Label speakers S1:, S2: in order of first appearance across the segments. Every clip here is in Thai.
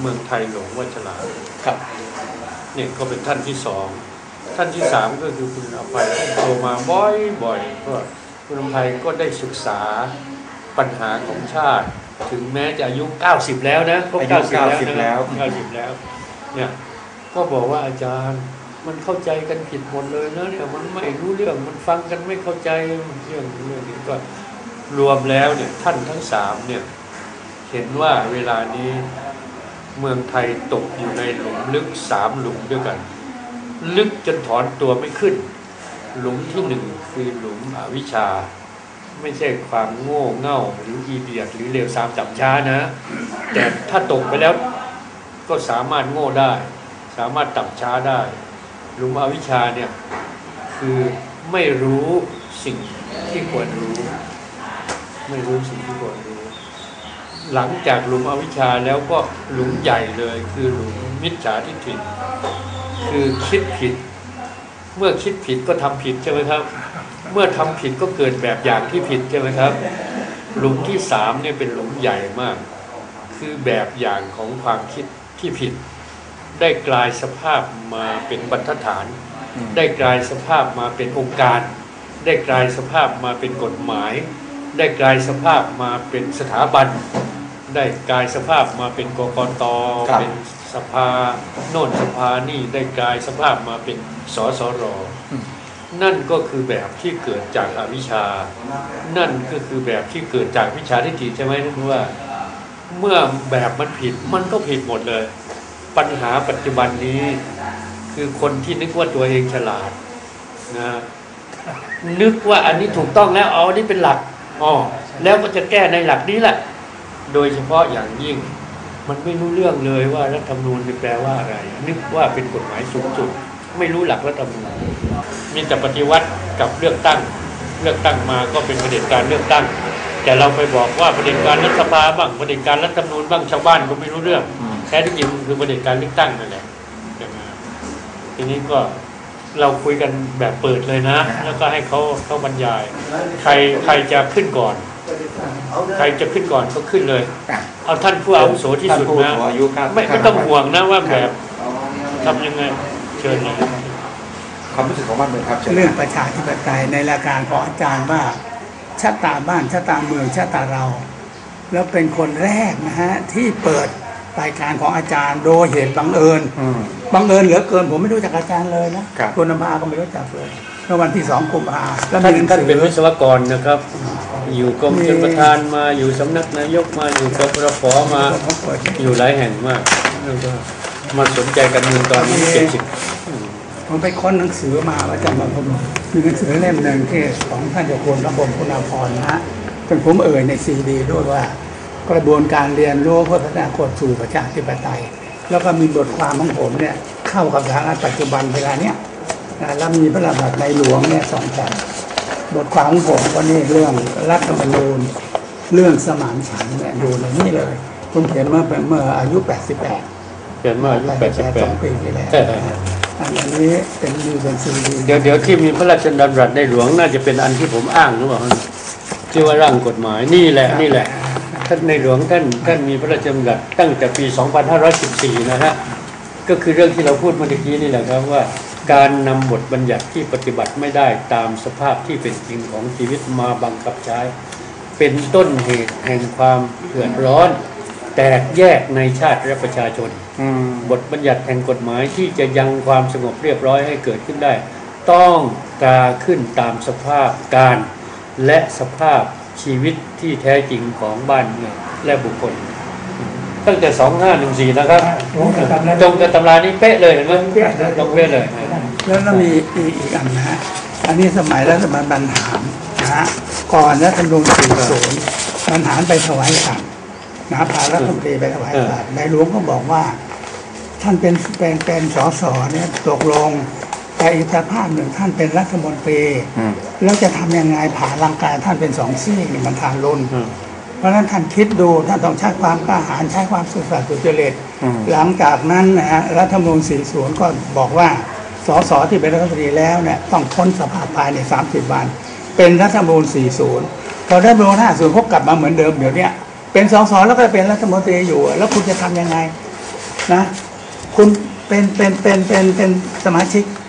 S1: เมืองไทยหลวงวัชรา
S2: ครับ
S1: เนี่ยก็เป็นท่านที่สองท่านที่สามก็คือคุณอภัยโทรมาบ่อยบ่อยๆก็คุณอภัยก็ได้ศึกษาปัญหาของชาติ ถึงแม้จะอายุ 90 แล้วนะครบ
S2: อายุ
S1: 90 แล้วนะ
S2: 90
S1: 90 แล้วเนี่ยก็บอกว่าอาจารย์มันเข้าใจกันผิดหมดเลยนะเนี่ยมันไม่รู้เรื่องมันฟังกันไม่เข้าใจเรื่องเรื่องนี้ก็รวมแล้วเนี่ยท่านทั้งสามเนี่ยเห็นว่าเวลานี้ เมืองไทยตกอยู่ในหลุมลึกสามหลุมด้วยกัน ลึกจนถอนตัวไม่ขึ้น หลุมที่หนึ่งคือหลุมอวิชชา ไม่ใช่ความโง่เง่าหรืออีเดียดหรือเลวทรามจับช้านะ แต่ถ้าตกไปแล้วก็สามารถโง่ได้ สามารถตับช้าได้ หลุมอวิชชาเนี่ยคือไม่รู้สิ่งที่ควรรู้ ไม่รู้สิ่งที่ควรรู้ หลังจากหลุมอวิชชาแล้วก็หลุมใหญ่เลยคือหลุมมิจฉาทิฏฐิคือคิดผิด เมื่อคิดผิดก็ทำผิดใช่ไหมครับ เมื่อทำผิดก็เกิดแบบอย่างที่ผิดใช่ไหมครับ หลุมที่สามเนี่ยเป็นหลุมใหญ่มาก คือแบบอย่างของความคิดที่ผิด ได้กลายสภาพมาเป็นบรรทัดฐาน
S2: อืม
S1: ได้กลายสภาพมาเป็นองค์การ ได้กลายสภาพมาเป็นกฎหมาย ได้กลายสภาพมาเป็นสถาบัน ได้กลายสภาพมาเป็นกกต
S2: ครับ
S1: เป็นสภาโน่นสภานี่ได้กลายสภาพมาเป็นสสรนั่นก็คือแบบที่เกิดจากอวิชชา นั่นก็คือแบบที่เกิดจากวิชาทิฏฐิใช่ไหมท่านว่า เมื่อแบบมันผิดมันก็ผิดหมดเลย ปัญหาปัจจุบันนี้ คือคนที่นึกว่าตัวเองฉลาดนะนึกว่าอันนี้ถูกต้องแล้วเอาอันนี้เป็นหลักอ๋อแล้วก็จะแก้ในหลักนี้แหละ โดยเฉพาะอย่างยิ่ง มันไม่รู้เรื่องเลยว่ารัฐธรรมนูญแปลว่าอะไร นึกว่าเป็นกฎหมายสูงสุด ไม่รู้หลักรัฐธรรมนูญมีแต่ปฏิวัติกับเลือกตั้ง เลือกตั้งมาก็เป็นประเด็จการเลือกตั้ง แต่เราไปบอกว่าประเด็จการรัฐสภาบ้างประเด็จการรัฐธรรมนูญบ้างชาวบ้านก็ไม่รู้เรื่องแท้ที่จริงคือประเด็จการเลือกตั้งนั่นแหละทีนี้ก็เราคุยกันแบบเปิดเลยนะ แล้วก็ให้เขาเขาบรรยาย ใครใครจะขึ้นก่อน ใครจะขึ้นก่อนก็ขึ้นเลย
S2: อะ
S1: เอาท่านผู้อาวุโสที่สุด
S2: ท่านผู้
S1: นะ
S2: สูงอายุครับ
S1: ไม่ไม่ต้องห่วงนะว่าแบบทำยังไงเชิญเลย
S2: ความรู้สึกของบ้านเมืองครับชิญ
S3: เรื่องประชาธิปไตยในรายการของอาจารย์ว่าชะตาบ้านชะตาเมืองชะตาเรา แล้วเป็นคนแรกนะฮะที่เปิดรายการของอาจารย์โดยเหตุบังเอิญ
S2: อืม
S3: บังเอิญเหลือเกินผมไม่รู้จักอาจารย์เลยนะครับณนภาก็ไม่รู้จักเลยเมื่อวันที่สองกุมภาแล้ว
S1: ท่าน
S3: มีหง
S1: ท่าน
S3: สือ
S1: เป็นวิศวกรนะครับ อยู่กรมชลประทานมาอยู่สำนักนายกมาอยู่กปรฟมา
S3: ผมเปิด
S1: อยู่หลายแห่งมากแล้วก็มาสนใจการเมืองตอนนี้เจ็ดสิบ
S3: ผมไปค้นหนังสือมาว่าจะมาผมมีหนังสือเล่มหนึ่งที่ของท่านเจ้าคุณระบมคุณาพรนะฮะเป็นผมเอ่ยในซีดีด้วยว่ากระบวนการเรียนรู้เพื่อพัฒนาคนสู่ประชาธิปไตย แล้วก็มีบทความของผมเนี่ยเข้ากับสถานปัจจุบันเวลาเนี้ยแล้วมีพระราชบัญญัติในหลวงเนี่ยสองแผ่น บทความของผมก็นี่เรื่องรัฐธรรมนูญเรื่องสมานฉันท์เนี่ยอยู่ในนี้เลยผมเขียนเมื่อเป็นเมื่ออายุ 88
S1: เกิดมาอายุแปดสิบแป
S3: ส
S1: ด
S3: องปีที่แล้ว
S1: เออ
S3: อันนี้เป็นมีเป็นซีดี
S1: เดี๋ยวเดี๋ยวที่มีพระราชดำรัสในหลวงน่าจะเป็นอันที่ผมอ้างหรือเปล่าที่ว่าร่างกฎหมายนี่แหละนี่แหละ ท่านในหลวงท่านท่านมีพระราชดำรัสตั้งแต่ปี 2514 นะฮะ ก็คือเรื่องที่เราพูดเมื่อกี้นี่แหละครับว่า การนำบทบัญญัติที่ปฏิบัติไม่ได้ตามสภาพที่เป็นจริงของชีวิตมาบังคับใช้ เป็นต้นเหตุแห่งความเดือดร้อน แตกแยกในชาติและประชาชน
S2: อืม
S1: บทบัญญัติแห่งกฎหมายที่จะยังความสงบเรียบร้อยให้เกิดขึ้นได้ ต้องกาขึ้นตามสภาพการ และสภาพชีวิตที่แท้จริงของบ้านเมืองและบุคคล ตั้งแต่2514นะครับ
S3: ผมจะทำแล้ว
S1: ตรงกับตำรานี้เป๊ะเลยเห็นไหมตรงเป๊ะเลย
S3: แล้วก็มีอีกอีกอันนะฮะอันนี้สมัยรัฐบาลบรรหารนะฮะก่อนรัฐธรรมนูญ40บรรหารไปถวายสัตย์นะพารัฐมนตรีไปถวายสัตย์ในหลวงก็บอกว่า ท่านเป็นเป็นเป็นสสเนี่ยตกลงแต่อีกสภาพหนึ่งท่านเป็นรัฐมนตรี
S2: อืม
S3: แล้วจะทำยังไงผ่าร่างกายท่านเป็นสองซี่นี่มันทานรุน
S1: อืม
S3: เพราะฉะนั้นท่านคิดดูท่านต้องใช้ความกล้าหาญใช้ความสุสัตย์สุจริต
S2: อืม
S3: หลังจากนั้นนะฮะรัฐธรรมนูญ40 ก็บอกว่าสสที่เป็นรัฐมนตรีแล้วเนี่ยต้องพ้นสภาพภายใน 30 วัน เป็นรัฐธรรมนูญ40พอรัฐธรรมนูญ50เขากลับมาเหมือนเดิมเดี๋ยวเนี้ยเป็นสสแล้วก็เป็นรัฐมนตรีอยู่ แล้วคุณจะทำยังไงนะคุณเป็นเป็นเป็นเป็นเป็นสมาชิกเอ่อ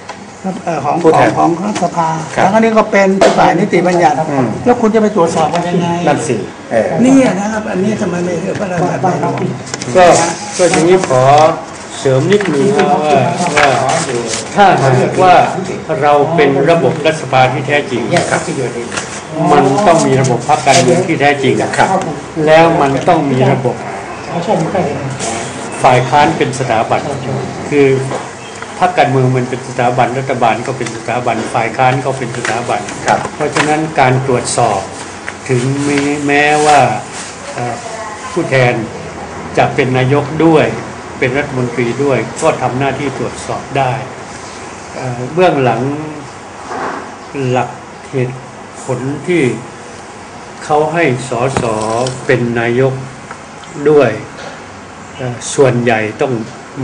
S3: ของ
S2: ผู้
S3: ข
S2: แท
S3: อง
S2: น
S3: ของรัฐสภา
S2: ครับ
S3: แล้วก็นี่ก็เป็นฝ่ายนิติบัญญัติ
S2: อืม
S3: แล้วคุณจะไปตรวจสอบกันยังไง
S2: นั่นสิเออ
S3: นี่นะครับ อันนี้ทำไมไม่เรียกว่าระดับไม่รู้
S1: ก็ก็อย่างนี้ขอเสริมนิดหนึ่งนะว่าว่าถ้าหากว่าเราเป็นระบบรัฐสภาที่แท้จริง มันต้องมีระบบพรรคการเมืองที่แท้จริง
S2: ครับ
S1: แล้วมันต้องมีระบบฝ่ายค้านเป็นสถาบันคือ พรรคการเมืองมันเป็นสถาบันรัฐบาลก็เป็นสถาบันฝ่ายค้านก็เป็นสถาบัน
S2: ครับ
S1: เพราะฉะนั้นการตรวจสอบถึงแม้แม้ว่าเอ่อผู้แทนจะเป็นนายกด้วย เป็นรัฐมนตรีด้วย ก็ทำหน้าที่ตรวจสอบได้เอ่อเบื้องหลังหลักเหตุผลที่เขาให้สอสอเป็นนายกด้วยเอ่อส่วนใหญ่ต้อง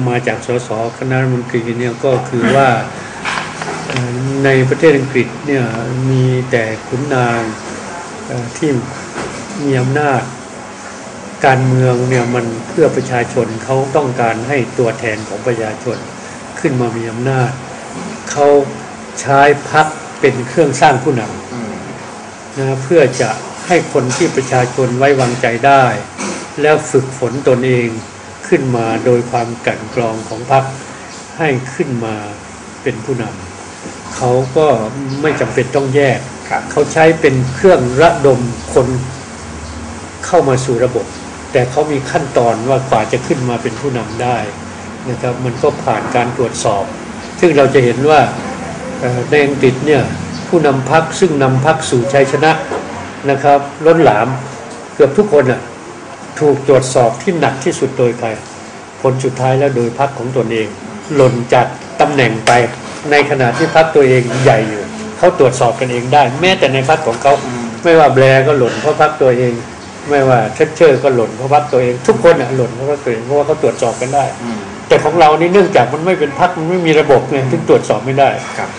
S1: มาจากสสคณะรัฐมนตรีเนี่ยก็คือว่าในประเทศอังกฤษเนี่ยมีแต่ขุนนางที่มีอำนาจการเมืองเนี่ยมันเพื่อประชาชนเขาต้องการให้ตัวแทนของประชาชนขึ้นมามีอำนาจเขาใช้พักเป็นเครื่องสร้างผู้นำนะเพื่อจะให้คนที่ประชาชนไว้วางใจได้ แล้วฝึกฝนตนเอง ขึ้นมาโดยความกลั่นกรองของพรรคให้ขึ้นมาเป็นผู้นำเขาก็ไม่จำเป็นต้องแยก
S2: ครับ
S1: เขาใช้เป็นเครื่องระดมคนเข้ามาสู่ระบบ แต่เขามีขั้นตอนว่ากว่าจะขึ้นมาเป็นผู้นำได้นะครับมันก็ผ่านการตรวจสอบ ซึ่งเราจะเห็นว่าเอ่อในอังกฤษเนี่ยผู้นำพักซึ่งนำพักสู่ชัยชนะนะครับล้นหลามเกือบทุกคนอะ ถูกตรวจสอบที่หนักที่สุดโดยใครผลสุดท้ายแล้วโดยพักของตนเอง หล่นจากตำแหน่งไป ในขณะที่พักตัวเองใหญ่อยู่เขาตรวจสอบกันเองได้ แม้แต่ในพักของเขาไม่ว่าแบร์ก็หล่นเพราะพักตัวเอง ไม่ว่าเชสเชอร์ก็หล่นเพราะพักตัวเอง ทุกคนอะหล่นเพราะพักตัวเองเพราะว่าเขาตรวจสอบกันได้
S2: อืม
S1: แต่ของเรานี่เนื่องจากมันไม่เป็นพักมันไม่มีระบบไงถึงตรวจสอบไม่ได้
S2: ครับ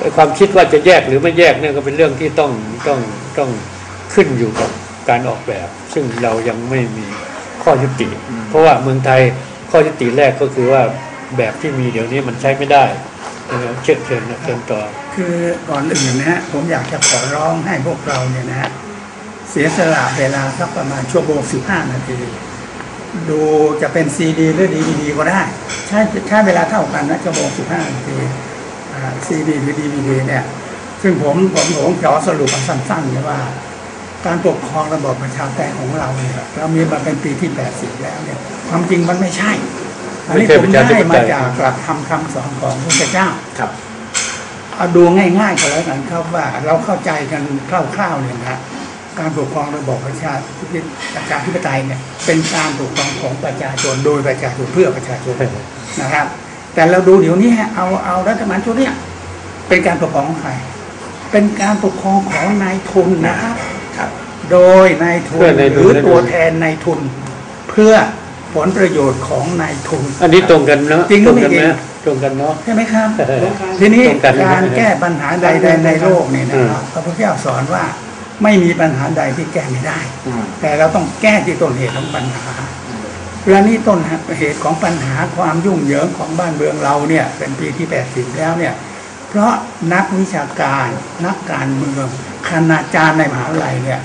S1: ไอ้ความคิดว่าจะแยกหรือไม่แยกเนี่ยก็เป็นเรื่องที่ต้องต้องต้องขึ้นอยู่กับ การออกแบบ ซึ่งเรายังไม่มีข้อยุติ เพราะว่าเมืองไทยข้อยุติแรกก็คือว่าแบบที่มีเดี๋ยวนี้มันใช้ไม่ได้นะครับเชิญเชิญนะเชิญต่อ
S3: คือก่อนอื่นนะฮะผมอยากจะขอร้องให้พวกเราเนี่ยนะฮะเสียสละเวลาสักประมาณชั่วโมงสิบห้านาทีดูจะเป็นซีดีหรือดีดีก็ได้ ใช้ใช้เวลาเท่ากันนะชั่วโมงสิบห้านาทีซีดีหรือดีดีเนี่ย ซึ่งผมผมผมขอสรุปสั้นๆเลยว่า การปกครองระบอบประชาธิปไตยของเราเนี่ยเรามีมาเป็นปีที่แปดสิบแล้วเนี่ย ความจริงมันไม่ใช่ อันนี้
S1: ไม่ใช่
S3: ผม
S1: ประชาธิ
S3: ได้
S1: ปไต
S3: มายจากหลักธรรมคำสอนของพระพุทธเจ้า
S2: ครับ
S3: เอาดูง่ายๆก็แล้วกันครับว่าเราเข้าใจกันคร่าวๆเนี่ยนะการปกครองระบอบประชาประชาธิปไตยเนี่ยเป็นการปกครองของประชาชนโดยประชาชนเพื่อประชาชนนะครับ แต่เราดูเดี๋ยวนี้ฮะเอาเอารัฐบาลชุดเนี้ยเป็นการปกครองของใครเป็นการปกครองของนายทุนนะครับ
S2: ครับ
S3: โดยนายทุน
S1: เพื่อนาย
S3: ห
S1: ทุน
S3: รือ
S1: นั่นเอง
S3: ตัวแทนนายทุน เพื่อผลประโยชน์ของนายทุน
S1: อันนี้ตรงกันเนาะ
S3: จริงห
S1: ต
S3: รื
S1: ร
S3: องไม่
S1: กัน
S3: จริง
S1: นะตรงกันเนาะ
S3: ใช่ไหมครับ
S1: เออ
S3: ทีนี้
S1: ตรงกัน
S3: การแก้ปัญหาใดๆในโลกเนี่ยนะครับ
S1: อืม
S3: พระพุทธเจ้าสอนว่าไม่มีปัญหาใดที่แก้ไม่ได้
S2: อืม
S3: แต่เราต้องแก้ที่ต้นเหตุของปัญหาและนี่ต้นเหตุของปัญหาความยุ่งเหยิงของบ้านเมืองเราเนี่ย เป็นปีที่ 80 แล้วเนี่ย เพราะนักวิชาการนักการเมืองคณาจารย์ในมหาวิทยาลัยเนี่ย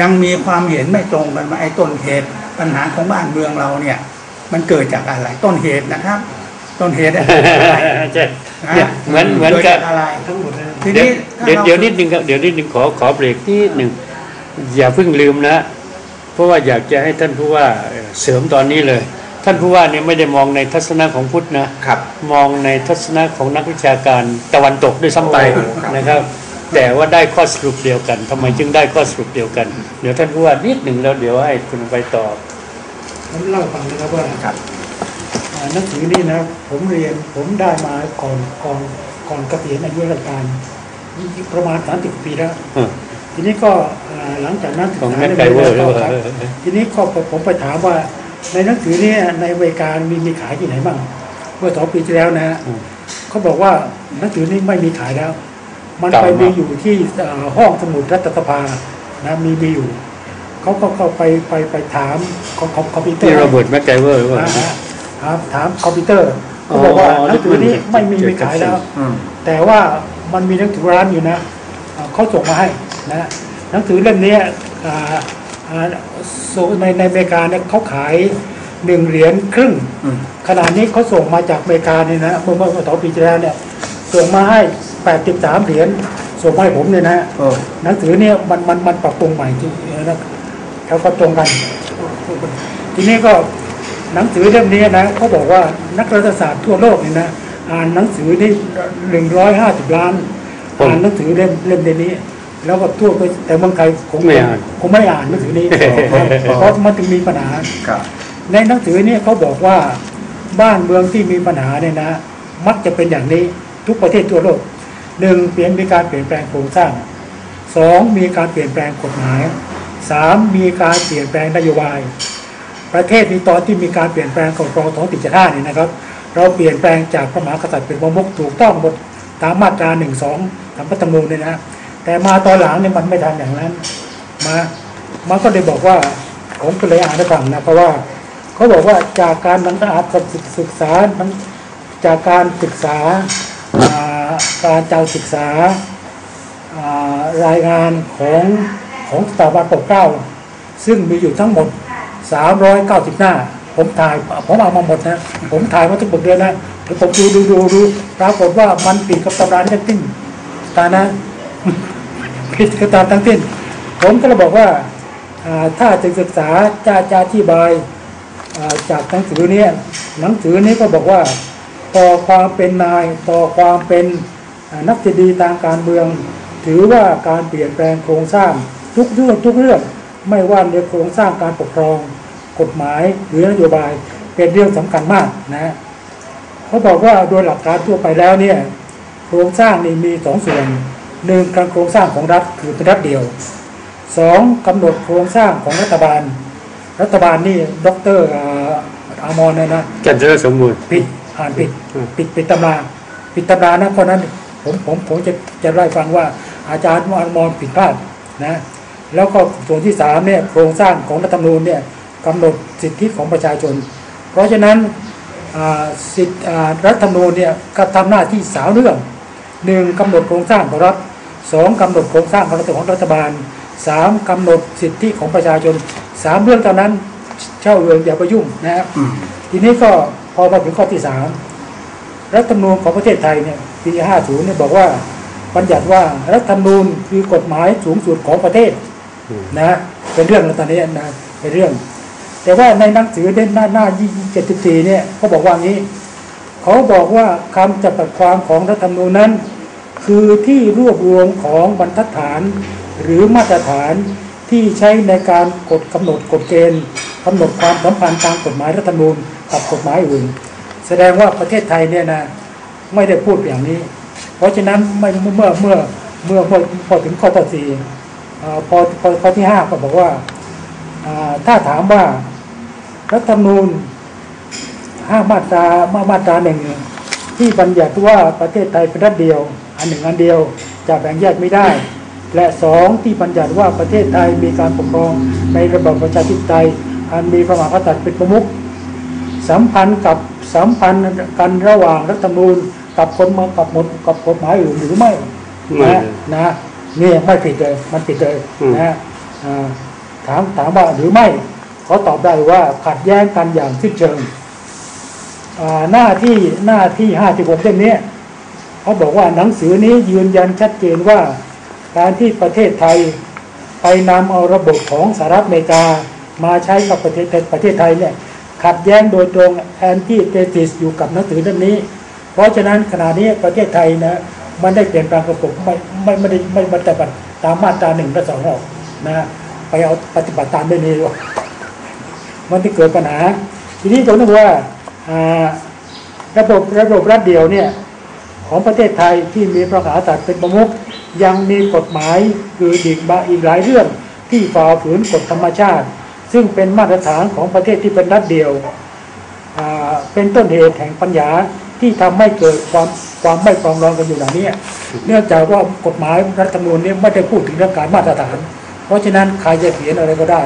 S3: ยังมีความเห็นไม่ตรงกันว่าไอ้ต้นเหตุปัญหาของบ้านเมืองเราเนี่ย มันเกิดจากอะไรต้นเหตุนะครับ ต้นเหตุอะ
S1: ใช่เนี่ยเหมือนเหมือน
S3: กิด
S1: กั
S3: จานกอะไรที
S1: เดี๋ยว
S3: นี้
S1: เดี๋ยว
S3: ถ้ารา
S1: เดี๋ยวนิดนึงครับเดี๋ยวนิดนึงขอขอเบรกนิดหนึ่งอย่าเพิ่งลืมนะ เพราะว่าอยากจะให้ท่านผู้ว่าเอ่อเสริมตอนนี้เลย ท่านผู้ว่าเนี่ยไม่ได้มองในทัศนะของพุทธนะ
S2: ครับ
S1: มองในทัศนะของนักวิชาการตะวันตกด้วยซ้ำไป
S2: โอ้ครับ
S1: นะครับ แต่ว่าได้ข้อสรุปเดียวกันทำไมจึงได้ข้อสรุปเดียวกัน เดี๋ยวท่านผู้ว่านิดหนึ่งแล้วเดี๋ยวให้คุณไปตอบ
S4: ผมเล่าให้ฟังนะครับว่า
S2: ครับ
S4: อ่าหนังสือนี่นะผมเรียนผมได้มาก่อนก่อนก่อนเกษียณอายุราชการประมาณ30ปีแล้ว
S1: อืม
S4: ทีนี้ก็อ่าหลังจากนั้นศึ
S1: ของ
S4: ษา
S1: แม็ก
S4: ใน
S1: ไกเวอร์หรือ
S4: ต่
S1: เปล่า
S4: ครับทีนี้ก็ผมไปถามว่า ในหนังสือเนี้ในอเมริกามีมีขายที่ไหนบ้างเมื่อสองปีที่แล้วนะฮะ
S1: อืม
S4: เขาบอกว่าหนังสือนี้ไม่มีขายแล้ว มัน
S1: เก่า
S4: ไป
S1: มาก
S4: มีอยู่ที่อ่าห้องสมุดรัฐสภานะมีมีอยู่เขาก็เข้าไปไปไปถามของของคอมพิวเตอ
S1: ที่
S4: ร์
S1: โรเบิร์ตแม็กไกเวอร์หรือเปล่า
S4: อ่าฮะหถามถามคอมพิวเตอร์เขาบอกว่า
S1: อ๋อ
S4: หนังสือนี้ไม่มี
S1: เจ็ด
S4: มีขายแล้ว
S2: อืม
S4: แต่ว่ามันมีหนังสือร้านอยู่นะอ่าเขาส่งมาให้นะหนังสือเล่มเนี้ยอ่าอ่าส่งในในอเมริกาเนี่ยเขาขายหนึ่งเหรียญครึ่ง
S2: อืม
S4: ขณะนี้เขาส่งมาจากอเมริกาเนี่ยนะเมื่อเมื่อเมื่อสองปีที่แล้วเนี่ยส่งมาให้ 83เหรียญส่งมาให้ผมเนี่ยนะ
S2: เออ
S4: หนังสือเนี่ยมันมันมันปรับปรุงใหม่จริงนะเขาก็ตรงกัน ทีนี้ก็หนังสือเล่มนี้นะเขาบอกว่านักรัฐศาสตร์ทั่วโลกเนี่ยนะอ่านหนังสือนี่หนึ่งร้อยห้าสิบล้าน
S1: ผม
S4: อ่านหนังสือเล่มเล่มเดยวนี้ แล้วก็ทั่วไปแต่เมืองไทยคง
S1: ไม่อ่าน
S4: คงไม่อ่านหนังสือนี้เพราะมันถึงมีปัญหา
S2: ครับ
S4: ในหนังสือเนี่ยเขาบอกว่าบ้านเมืองที่มีปัญหาเนี่ยนะ มักจะเป็นอย่างนี้ทุกประเทศทั่วโลก หนึ่งเปลี่ยนมีการเปลี่ยนแปลงโครงสร้างสองมีการเปลี่ยนแปลงกฎหมายสามมีการเปลี่ยนแปลงนโยบาย ประเทศนี้ตอนที่มีการเปลี่ยนแปลงของกองท้องถิ่นจท่าเนี่ยนะครับ เราเปลี่ยนแปลงจากพระมหากษัตริย์เป็นประมุขถูกต้องหมดตามมาตราหนึ่งสองตามรัฐธรรมนูญเนี่ยนะแต่มาตอนหลังเนี่ยมันไม่ทันอย่างนั้นมามันก็เลยบอกว่าผมก็เลยอ่านให้ฟังนะเพราะว่าเขาบอกว่าจากการนันอาจศึกษาจากการศึกษาอ่า การเจาศึกษารายงานของของสถาบันปกเกล้าซึ่งมีอยู่ทั้งหมด 390 หน้า ผมถ่ายผมเอามาหมดนะ ผมถ่ายมาทุกบทเรียนนะเดี๋ยวผมดูดูดูดูปรากฏว่ามันผิดกับตำราทั้งสิ้นตานะผิดกับตาทั้งสิ้นผมก็เลยบอกว่าถ้าจะศึกษาจะจะอธิบายจากหนังสือเนี้หนังสือนี้ก็บอกว่า ต่อความเป็นนาย ต่อความเป็นนักเศรษฐีทางการเมือง ถือว่าการเปลี่ยนแปลงโครงสร้างทุกเรื่องทุกเรื่องไม่ว่าในโครงสร้างการปกครอง กฎหมายหรือนโยบายเป็นเรื่องสำคัญมากนะเขาบอกว่าโดยหลักการทั่วไปแล้วเนี่ยโครงสร้างนี่มีสองส่วนหนึ่งการโครงสร้างของรัฐคือเป็นรัฐเดียวสองกำหนดโครงสร้างของรัฐบาล รัฐบาลนี่ดอกเตอรอ่าอามอนเนี่ยนะ
S1: แกนเจริญสมบูรณ์
S4: ผิด อ่านผิด
S1: อืม
S4: ผิดผิดตำราผิดตำรานะเพราะฉะนั้นผมผมผมจะจะไล่ฟังว่าอาจารย์มอนมอนผิดพลาดนะแล้วก็ส่วนที่สามเนี่ยโครงสร้างของรัฐธรรมนูญเนี่ยกำหนดสิทธิของประชาชน เพราะฉะนั้นอ่าสิทธิอ่ารัฐธรรมนูญเนี่ยก็ทำหน้าที่สาวเรื่องหนึ่งกำหนดโครงสร้างของรัฐสองกำหนดโครงสร้างของรัฐของรัฐบาลสามกำหนดสิทธิของประชาชนสามเรื่องเท่านั้นเช่าเรืองอย่าไปยุ่งนะครับ
S2: อืม
S4: ทีนี้ก็ พอมาถึงข้อที่สามรัฐธรรมนูญของประเทศไทยเนี่ยปี50เนี่ยบอกว่าบัญญัติว่ารัฐธรรมนูญคือกฎหมายสูงสุดของประเทศนะเป็นเรื่องตอนนี้นะเป็นเรื่อง แต่ว่าในหนังสือเด่นหน้าหน้า74เนี่ยเขาบอกว่างี้เขาบอกว่าคำจำกัดความของรัฐธรรมนูญนั้น คือที่รวบรวมของบรรทัดฐาน หรือมาตรฐานที่ใช้ในการกฎกำหนดกฎเกณฑ์ กำหนดความสัมพันธ์ตามกฎหมายรัฐธรรมนูญกับกฎหมายอื่น แสดงว่าประเทศไทยเนี่ยนะไม่ได้พูดอย่างนี้ เพราะฉะนั้นไม่เมื่อเมื่อเมื่อเมื่อพอถึงข้อต่อสี่พอพอข้อที่ห้าก็บอกว่าอ่าถ้าถามว่ารัฐธรรมนูญห้ามาตรามามาตราหนึ่งที่บัญญัติว่าประเทศไทยเป็นรัฐเดียว อันหนึ่งอันเดียวจะแบ่งแยกไม่ได้ และสองที่บัญญัติว่าประเทศไทยมีการปกครองในระบอบประชาธิปไตย อันมีพระมหากษัตริย์เป็นประมุขสัมพันธ์กับสัมพันธ์กันระหว่างรัฐธรรมนูญกับคนมากับหมดกับกฎหมายอื่นหรือไม่
S1: ไม่
S4: นะนะนี่ไม่ผิดเลยมันผิดเลย
S1: อืม
S4: นะอ่าถามถามว่าหรือไม่เขาตอบได้ว่าขัดแย้งกันอย่างสิ้นเชิงอ่าหน้าที่หน้าที่ห้าสิบหกเล่มนี้เขาบอกว่าหนังสือนี้ยืนยันชัดเจนว่า การที่ประเทศไทยไปนำเอาระบบของสหรัฐอเมริกา มาใช้กับประเทศประเทศไทยเนี่ยขัดแย้งโดยตรงแอนตี้เตติสอยู่กับหนังสือเล่มนี้ เพราะฉะนั้นขณะนี้ประเทศไทยนะมันได้เปลี่ยนแปลงระบบไม่ไม่ไม่ได้ไม่ปฏิบัติตามมาตราหนึ่งและสองหรอกนะไปเอาปฏิบัติตามไม่นี้หรอกมันที่เกิดปัญหา ทีนี้ผมต้องบอกว่าอ่าระบบระบบรัฐเดียวเนี่ยของประเทศไทยที่มีพระมหากษัตริย์เป็นประมุขยังมีกฎหมายคืออีกบาอีกหลายเรื่องที่ฝ่าฝืนกฎธรรมชาติ ซึ่งเป็นมาตรฐานของประเทศที่เป็นรัฐเดียว เป็นต้นเหตุแห่งปัญญาที่ทำให้เกิดความความไม่ปรองรองกันอยู่อย่างนี้เนื่องจากว่ากฎหมายรัฐธรรมนูญนี้ไม่ได้พูดถึงเรื่องการมาตรฐาน เพราะฉะนั้นใครจะเขียนอะไรก็ได้